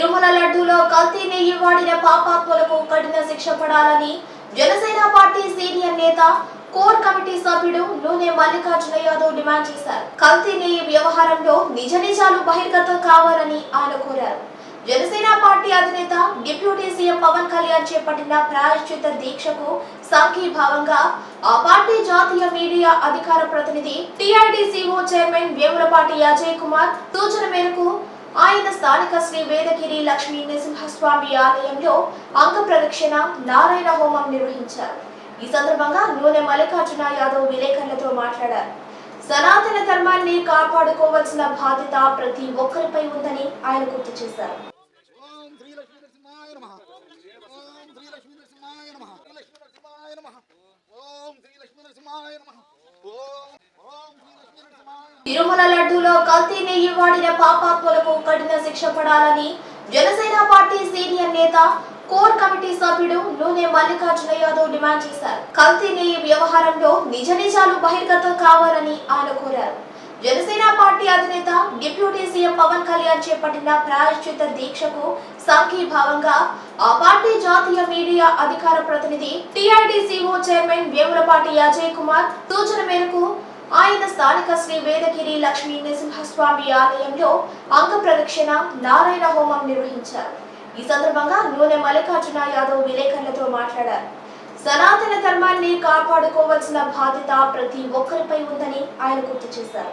తిరుమల లడ్డూలో కల్తీ నెయ్యి వాడిన పాపాత్మలకు కఠిన శిక్ష పడాలని జనసేన పార్టీ సీనియర్ నేత కోర్ కమిటీ సభ్యుడు నూనె మల్లికార్జున యాదవ్ డిమాండ్ చేశారు. కల్తీ నెయ్యి వ్యవహారంలో నిజ నిజాలు బహిర్గతం కావాలని ఆయన కోరారు. జనసేన పార్టీ అధినేత డిప్యూటీ సీఎం పవన్ కళ్యాణ్ చేపట్టిన ప్రాయశ్చిత దీక్షకు సంఘీభావంగా ఆ పార్టీ జాతీయ మీడియా అధికార ప్రతినిధి టిఐడిసిఓ చైర్మన్ వేములపాటి అజయ్ కుమార్ సూచన మేరకు ఆయన స్థానిక శ్రీ వేదగిరి లక్ష్మీ నరసింహస్వామి ఆలయంలో అంగ ప్రదక్షిణ నారాయణ హోమం నిర్వహించారు. ఈ సందర్భంగా నూనె మల్లికార్జున యాదవ్ విలేకరులతో మాట్లాడారు. సనాతన ధర్మాన్ని కాపాడుకోవాల్సిన బాధ్యత ప్రతి ఒక్కరిపై ఉందని ఆయన గుర్తు చేశారు. ఓం తిరుమల లడ్డూలో కల్తీ నెయ్యి వాడిన పాపాత్మలకు కఠిన శిక్ష పడాలని జనసేన పార్టీ సీనియర్ నేత కోర్ కమిటీ సభ్యుడు నూనె మల్లికార్జున యాదవ్ డిమాండ్ చేశారు. కల్తీ నెయ్యి వ్యవహారంలో నిజ నిజాలు బహిర్గతం కావాలని ఆయన కోరారు. జనసేన పార్టీ అధినేత డిప్యూటీ సీఎం పవన్ కళ్యాణ్ చేపట్టిన ప్రాయశ్చిత దీక్షకు సంఘీభావంగా ఆ పార్టీ జాతీయ మీడియా అధికార ప్రతినిధి టిఐడిసిఓ చైర్మన్ వేములపాటి అజయ్ కుమార్ సూచన మేరకు ఆయన స్థానిక శ్రీ వేదగిరి లక్ష్మీ నృసింహస్వామి ఆలయంలో అంగ ప్రదక్షిణ నారాయణ హోమం నిర్వహించారు. ఈ సందర్భంగా నూనె మల్లికార్జున యాదవ్ విలేకరులతో మాట్లాడారు. సనాతన ధర్మాన్ని కాపాడుకోవాల్సిన బాధ్యత ప్రతి ఒక్కరిపై ఉందని ఆయన గుర్తు చేశారు.